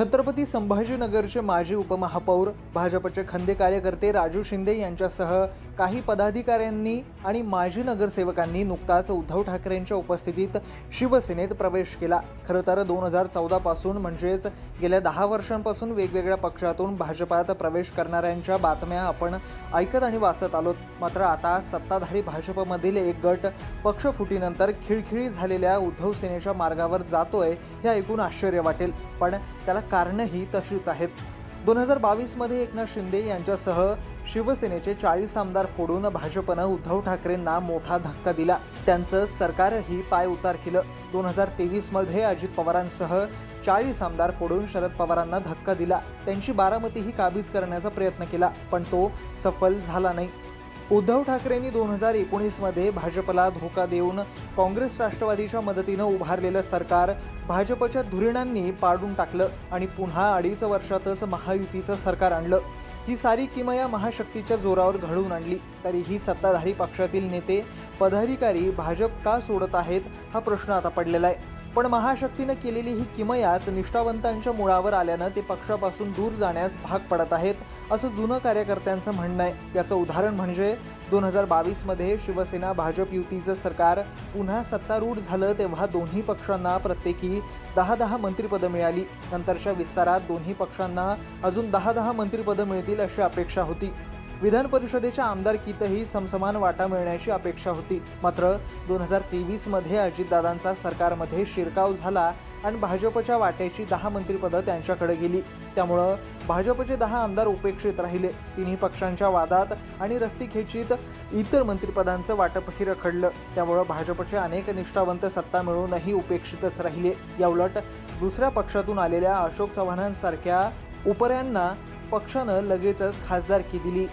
छत्रपती संभाजीनगरचे माजी उपमहापौर भाजपचे खंदे कार्यकर्ते राजू शिंदे यांच्यासह काही पदाधिकाऱ्यांनी आणि माजी नगरसेवकांनी नुकताच उद्धव ठाकरेंच्या उपस्थितीत शिवसेनेत प्रवेश केला. खरं तर दोन हजार चौदापासून म्हणजेच गेल्या दहा वर्षांपासून वेगवेगळ्या पक्षातून भाजपात प्रवेश करणाऱ्यांच्या बातम्या आपण ऐकत आणि वाचत आलोत. मात्र आता सत्ताधारी भाजपमधील एक गट पक्षफुटीनंतर खिळखिळी झालेल्या उद्धव सेनेच्या मार्गावर जातोय हे ऐकून आश्चर्य वाटेल. पण त्याला कारणंही तशीच आहेत. दोन हजार बावीसमध्ये एकनाथ शिंदे यांच्यासह शिवसेनेचे चाळीस आमदार फोडून भाजपनं उद्धव ठाकरेंना मोठा धक्का दिला. त्यांचं सरकारही पाय उतार केलं. दोन हजार तेवीसमध्ये अजित पवारांसह चाळीस आमदार फोडून शरद पवारांना धक्का दिला. त्यांची बारामतीही काबीज करण्याचा प्रयत्न केला पण तो सफल झाला नाही. उद्धव ठाकरेंनी दोन हजार एकोणीसमध्ये भाजपला धोका देऊन काँग्रेस राष्ट्रवादीच्या मदतीनं उभारलेलं सरकार भाजपच्या धुरीणांनी पाडून टाकलं आणि पुन्हा अडीच वर्षातच महायुतीचं सरकार आणलं. ही सारी किमया महाशक्तीच्या जोरावर घडवून आणली. तरीही सत्ताधारी पक्षातील नेते पदाधिकारी भाजप का सोडत आहेत हा प्रश्न आता पडलेला आहे. पण महाशक्तीनं केलेली ही किमयाच निष्ठावंतांच्या मुळावर आल्यानं ते पक्षापासून दूर जाण्यास भाग पडत आहेत असं जुनं कार्यकर्त्यांचं म्हणणं आहे. याचं उदाहरण म्हणजे दोन हजार बावीसमध्ये शिवसेना भाजप युतीचं सरकार पुन्हा सत्तारूढ झालं तेव्हा दोन्ही पक्षांना प्रत्येकी दहा दहा मंत्रिपदं मिळाली. नंतरच्या विस्तारात दोन्ही पक्षांना अजून दहा दहा मंत्रिपदं मिळतील अशी अपेक्षा होती. विधान परिषदेच्या आमदारकीतही समसमान वाटा मिळण्याची अपेक्षा होती. मात्र दोन हजार तेवीसमध्ये अजितदादांचा सरकारमध्ये शिरकाव झाला आणि भाजपच्या वाट्याची दहा मंत्रिपदं त्यांच्याकडे गेली. त्यामुळं भाजपचे दहा आमदार उपेक्षित राहिले. तिन्ही पक्षांच्या वादात आणि रस्सीखेचीत इतर मंत्रिपदांचं वाटपही रखडलं. त्यामुळं भाजपचे अनेक निष्ठावंत सत्ता मिळूनही उपेक्षितच राहिले. याउलट दुसऱ्या पक्षातून आलेल्या अशोक चव्हाणांसारख्या उपऱ्यांना पक्षानं लगेचच खासदारकी दिली.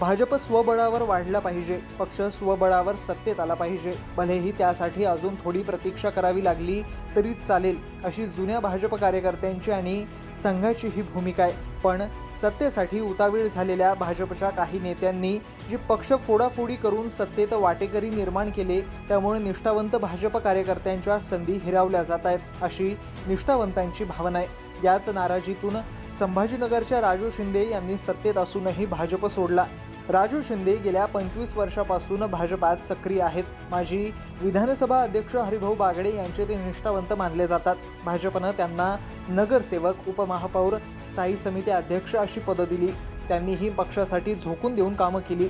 भाजप स्वबळावर वाढला पाहिजे पक्ष स्वबळावर सत्तेत आला पाहिजे. भलेही त्यासाठी अजून थोडी प्रतीक्षा करावी लागली तरी चालेल अशी जुन्या भाजप कार्यकर्त्यांची आणि संघाची ही भूमिका आहे. पण सत्तेसाठी उतावीळ झालेल्या भाजपच्या काही नेत्यांनी जी पक्ष फोडाफोडी करून सत्तेत वाटेकरी निर्माण केले त्यामुळे निष्ठावंत भाजप कार्यकर्त्यांच्या संधी हिरावल्या जात आहेत अशी निष्ठावंतांची भावना आहे. याच नाराजीतून संभाजीनगरच्या राजू शिंदे यांनी सत्तेत असूनही भाजप सोडला. राजू शिंदे गेल्या पंचवीस वर्षापासून भाजपात सक्रिय आहेत. माजी विधानसभा अध्यक्ष हरिभाऊ बागडे यांचे ते निष्ठावंत मानले जातात. भाजपनं त्यांना नगरसेवक उपमहापौर स्थायी समिती अध्यक्ष अशी पदं दिली. त्यांनीही पक्षासाठी झोकून देऊन कामं केली.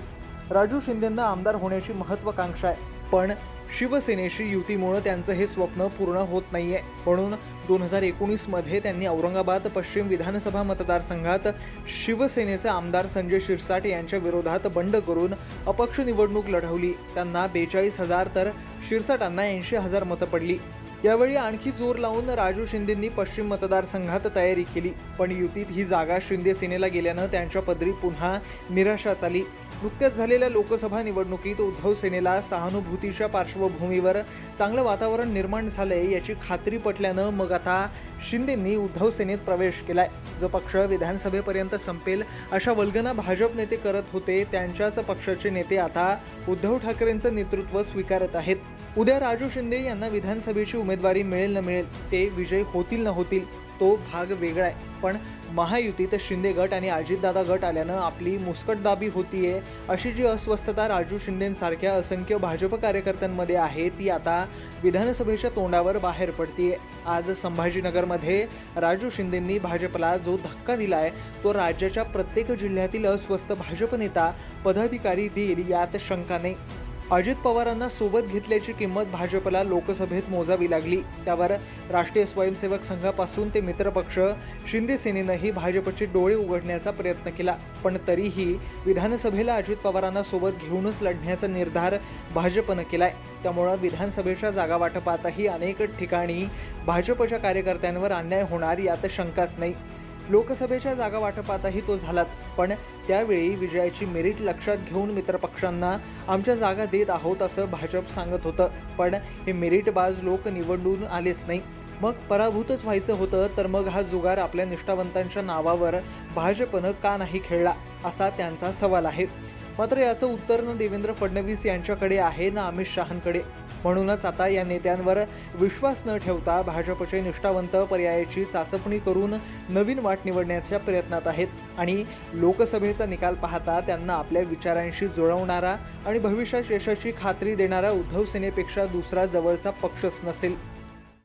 राजू शिंदेंना आमदार होण्याची महत्वाकांक्षा आहे. पण शिवसेनेशी युतीमुळं त्यांचं हे स्वप्न पूर्ण होत नाहीये. म्हणून दोन हजार एकोणीसमध्ये त्यांनी औरंगाबाद पश्चिम विधानसभा मतदारसंघात शिवसेनेचे आमदार संजय शिरसाट यांच्या विरोधात बंड करून अपक्ष निवडणूक लढवली. त्यांना बेचाळीस हजार तर शिरसाटांना ऐंशी हजार मतं पडली. यावेळी आणखी जोर लावून राजू शिंदेंनी पश्चिम मतदारसंघात तयारी केली. पण युतीत ही जागा शिंदे सेनेला गेल्यानं त्यांच्या पदरी पुन्हा निराशाच आली. नुकत्याच झालेल्या लोकसभा निवडणुकीत उद्धव सेनेला सहानुभूतीच्या पार्श्वभूमीवर चांगलं वातावरण निर्माण झालंय याची खात्री पटल्यानं मग आता शिंदेंनी उद्धव सेनेत प्रवेश केलाय. जो पक्ष विधानसभेपर्यंत संपेल अशा वल्गना भाजप नेते करत होते त्यांच्याच पक्षाचे नेते आता उद्धव ठाकरेंचं नेतृत्व स्वीकारत आहेत. उद्या राजू शिंदे यांना विधानसभेची उमेदवारी मिळेल न मिळेल ते विजय होतील न होतील तो भाग वेगळा आहे. पण महायुतीत शिंदे गट आणि अजितदादा गट आल्यानं आपली मुस्कटदाबी होतीये अशी जी अस्वस्थता राजू शिंदेंसारख्या असंख्य भाजप कार्यकर्त्यांमध्ये आहे ती आता विधानसभेच्या तोंडावर बाहेर पडतीये. आज संभाजीनगरमध्ये राजू शिंदेंनी भाजपला जो धक्का दिला आहे तो राज्याच्या प्रत्येक जिल्ह्यातील अस्वस्थ भाजप नेता पदाधिकारी देईल यात शंका नाही. अजित पवारांना सोबत घेतल्याची किंमत भाजपला लोकसभेत मोजावी लागली. त्यावर राष्ट्रीय स्वयंसेवक संघापासून ते मित्रपक्ष शिंदे सेनेनंही भाजपचे डोळे उघडण्याचा प्रयत्न केला. पण तरीही विधानसभेला अजित पवारांना सोबत घेऊनच लढण्याचा निर्धार भाजपनं केलाय. त्यामुळं विधानसभेच्या जागा वाटपातही अनेक ठिकाणी भाजपच्या कार्यकर्त्यांवर अन्याय होणार यात शंकाच नाही. लोकसभेच्या जागा वाटपातही तो झालाच. पण त्यावेळी विजयाची मेरिट लक्षात घेऊन मित्रपक्षांना आमच्या जागा देत आहोत असं भाजप सांगत होतं. पण हे मेरिटबाज लोक निवडून आलेच नाही. मग पराभूतच व्हायचं होतं तर मग हा जुगार आपल्या निष्ठावंतांच्या नावावर भाजपनं का नाही खेळला असा त्यांचा सवाल आहे. मात्र याचं उत्तर न देवेंद्र फडणवीस यांच्याकडे आहे ना अमित शहांकडे. म्हणूनच आता या नेत्यांवर विश्वास न ठेवता भाजपचे निष्ठावंत पर्यायाची चाचपणी करून नवीन वाट निवडण्याच्या प्रयत्नात आहेत. आणि लोकसभेचा निकाल पाहता त्यांना आपल्या विचारांशी जुळवणारा आणि भविष्यात यशाची खात्री देणारा उद्धव सेनेपेक्षा दुसरा जवळचा पक्षच नसेल.